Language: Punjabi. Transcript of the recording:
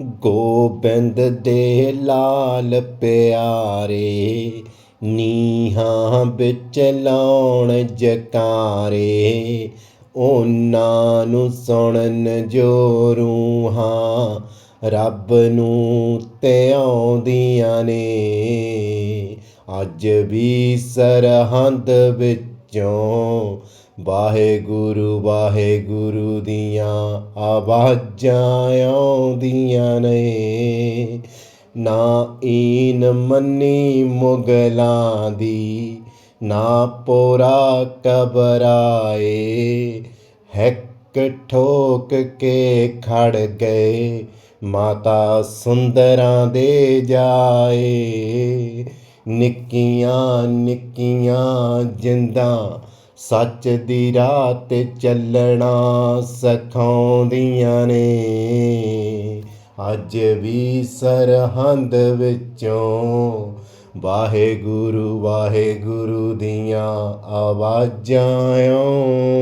ਗੋਬਿੰਦ ਦੇ ਲਾਲ ਪਿਆਰੇ, ਨੀਹਾਂ ਵਿੱਚ ਲਾਉਣ ਜਕਾਰੇ। ਉਹਨਾਂ ਨੂੰ ਸੁਣਨ ਜੋ ਰੂਹਾਂ ਰੱਬ ਨੂੰ ਧਿਆਉਂਦੀਆਂ ਨੇ। ਅੱਜ ਵੀ ਸਰਹੰਦ ਵਿੱਚ ਵਾਹਿਗੁਰੂ ਵਾਹਿਗੁਰੂ ਦੀਆਂ ਆਵਾਜ਼ਾਂ ਆਉਂਦੀਆਂ ਨੇ। ਨਾ ਈਨ ਮੰਨੀ ਮੁਗਲਾਂ ਦੀ, ਨਾ ਪੋਰਾ ਕਬਰਾਏ ਹੈਕ ਠੋਕ ਕੇ ਖੜ ਗਏ, ਮਾਤਾ ਸੁੰਦਰਾਂ ਦੇ ਜਾਏ। ਨਿੱਕੀਆਂ ਨਿੱਕੀਆਂ ਜਿੰਦਾਂ, ਸੱਚ ਦੀ ਰਾਹ ਤੇ ਚੱਲਣਾ ਸਿਖਾਉਂਦੀਆਂ ਨੇ। ਅੱਜ ਵੀ ਸਰਹੰਦ ਵਿੱਚੋਂ ਵਾਹਿਗੁਰੂ ਵਾਹਿਗੁਰੂ ਦੀਆਂ ਆਵਾਜ਼ਾਂ ਆਉਂਦੀਆਂ